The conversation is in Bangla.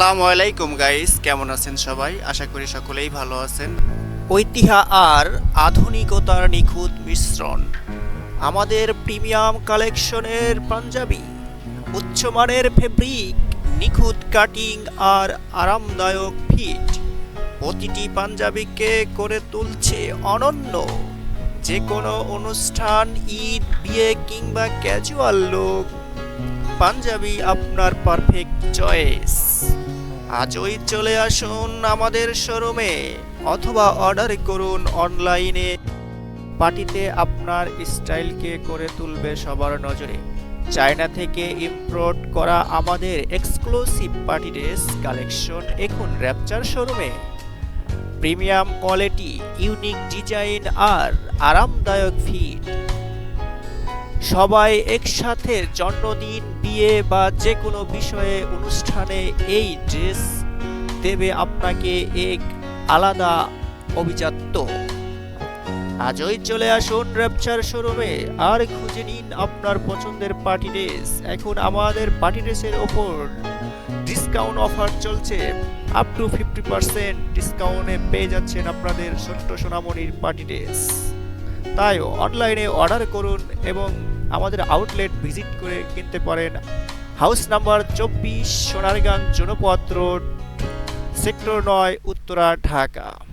আসসালামু আলাইকুম গাইস কেমন আছেন সবাই? আশা করি সকলেই ভালো আছেন। ঐতিহ্য আর আধুনিকতার নিখুঁত মিশ্রণ। আমাদের প্রিমিয়াম কালেকশনের পাঞ্জাবি, উচ্চমানের ফেব্রিক, নিখুঁত কাটিং আর আরামদায়ক ফিট। প্রতিটি পাঞ্জাবিকে করে তুলছে অনন্য। যে কোনো অনুষ্ঠান, ঈদ, বিয়ে কিংবা ক্যাজুয়াল লুক পাঞ্জাবি আপনার পারফেক্ট চয়েস আজই চলে আসুন আমাদের শোরুমে অথবা অর্ডার করুন অনলাইনে। পার্টিতে আপনার স্টাইলকে করে তুলবে সবার নজরে। চায়না থেকে ইম্পোর্ট করা আমাদের এক্সক্লুসিভ পার্টি ড্রেস কালেকশন এখন র্যাপচার শোরুমে। প্রিমিয়াম কোয়ালিটি, ইউনিক ডিজাইন আর আরামদায়ক ফিট। সবাই একসাথে জন্মদিন, বিয়ে বা যে কোনো বিষয়ে, অনুষ্ঠানে এই ড্রেস দেবে আপনাকে এক আলাদা অভিজাত্য। আজই চলে আসুন র্যাপচার শোরুমে আর খুঁজে নিন আপনার পছন্দের পার্টি ড্রেস এখন আমাদের পার্টি ড্রেসের ওপর ডিসকাউন্ট অফার চলছে। আপ টু ফিফটি পার্সেন্ট ডিসকাউন্টে পেয়ে যাচ্ছেন আপনাদের ছোট্ট সোনামণির পার্টি ড্রেস তাই অনলাইনে অর্ডার করুন এবং আমাদের আউটলেট ভিজিট করে কিনতে পারেন। হাউস নাম্বার চব্বিশ সোনারগাঁও জনপথ রোড সেক্টর নয়, উত্তরা, ঢাকা।